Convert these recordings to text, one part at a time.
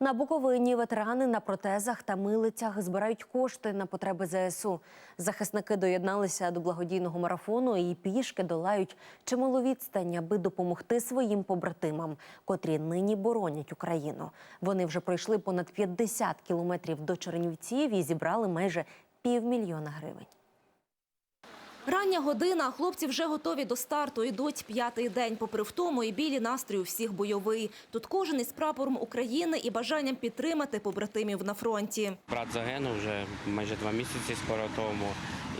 На Буковині ветерани на протезах та милицях збирають кошти на потреби ЗСУ. Захисники доєдналися до благодійного марафону і пішки долають чималу відстань, аби допомогти своїм побратимам, котрі нині боронять Україну. Вони вже пройшли понад 50 кілометрів до Чернівців і зібрали майже півмільйона гривень. Рання година, хлопці вже готові до старту. Йдуть п'ятий день. Попри втому і білі настрій у всіх бойовий. Тут кожен із прапором України і бажанням підтримати побратимів на фронті. Брат загинув вже майже два місяці скоро тому.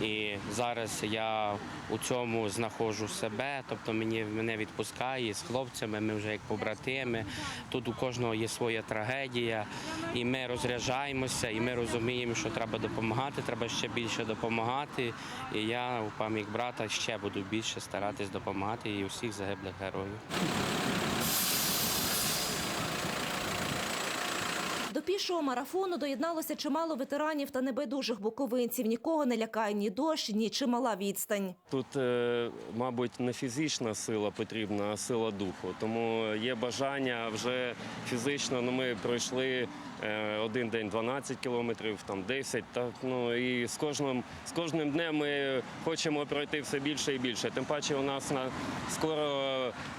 І зараз я у цьому знаходжу себе, тобто мені мене відпускає з хлопцями. Ми вже як побратими. Тут у кожного є своя трагедія, і ми розряджаємося, і ми розуміємо, що треба допомагати. Треба ще більше допомагати. І я пам'ять брата ще буду більше старатись допомагати і усіх загиблих героїв. До пішого марафону доєдналося чимало ветеранів та небайдужих буковинців. Нікого не лякає ні дощ, ні чимала відстань. Тут, е, мабуть, не фізична сила потрібна, а сила духу. Тому є бажання вже фізично. Ну, ми пройшли один день 12 кілометрів, там 10. Так, ну, і з кожним, з кожним днем ми хочемо пройти все більше і більше. Тим паче у нас на скоро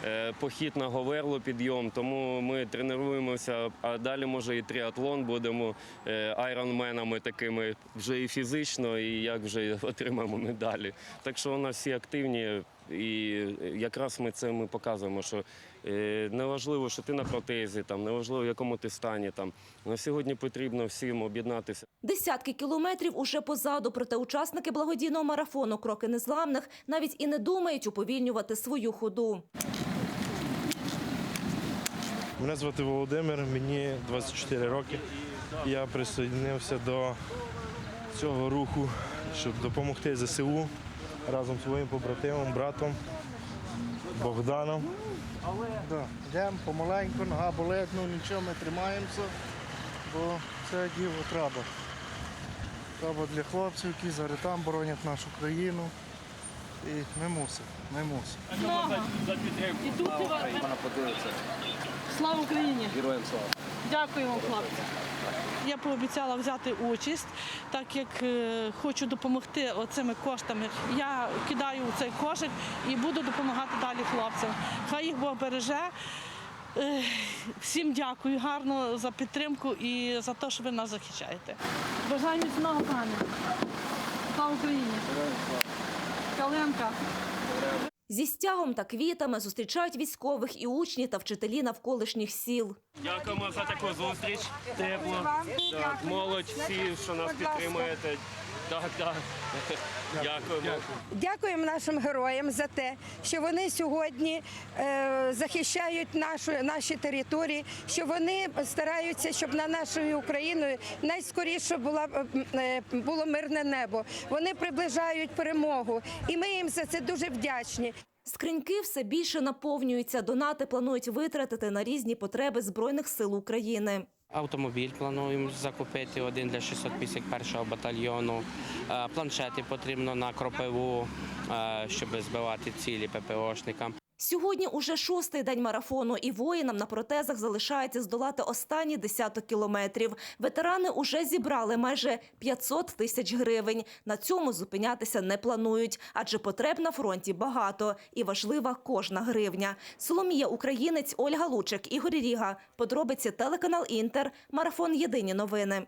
е, похід на Говерлу підйом, тому ми тренуємося, а далі може і тріатлон будемо е, айронменами такими вже і фізично, і як вже отримаємо медалі. Так що у нас всі активні, і якраз ми це ми показуємо, що е, неважливо, що ти на протезі, там неважливо, в якому ти стані. Там на сьогодні потрібно всім об'єднатися. Десятки кілометрів уже позаду, проте учасники благодійного марафону «Кроки незламних» навіть і не думають уповільнювати свою ходу. Мене звати Володимир, мені 24 роки. Я присоединився до цього руху, щоб допомогти ЗСУ разом з своїм побратимом, братом Богданом. Да, йдемо помаленьку, нога болить, ну нічого, ми тримаємося, бо це діло треба. Треба для хлопців, які зараз там боронять нашу країну. І ми мусимо, ми мусимо. Слава Україні! Героям слава! Дякуємо, хлопці. Я пообіцяла взяти участь, так як е, хочу допомогти оцими коштами. Я кидаю цей кошик і буду допомагати далі хлопцям. Хай їх Бог береже. Е, Всім дякую гарно за підтримку і за те, що ви нас захищаєте. Бажаю міцного пане. Слава Україні! Каленка! Зі стягом та квітами зустрічають військових і учні та вчителі навколишніх сіл. Дякуємо за таку зустріч. Тепло. Так, молодь, всі, що нас підтримуєте. Так, так. Дякуємо. Дякуємо нашим героям за те, що вони сьогодні е, захищають нашу наші території, що вони стараються, щоб на нашою Україною найскоріше була е, було мирне небо. Вони приближають перемогу, і ми їм за це дуже вдячні. Скриньки все більше наповнюються. Донати планують витратити на різні потреби Збройних сил України. Автомобіль плануємо закупити один для 651-го батальйону. Е, Планшети потрібно на кропиву, е, щоб збивати цілі ППОшникам. Сьогодні уже шостий день марафону, і воїнам на протезах залишається здолати останні десяток кілометрів. Ветерани уже зібрали майже 500 тисяч гривень. На цьому зупинятися не планують, адже потреб на фронті багато і важлива кожна гривня. Соломія Українець, Ольга Лучик, Ігор Ріга. Подробиці телеканал Інтер. Марафон Єдині новини.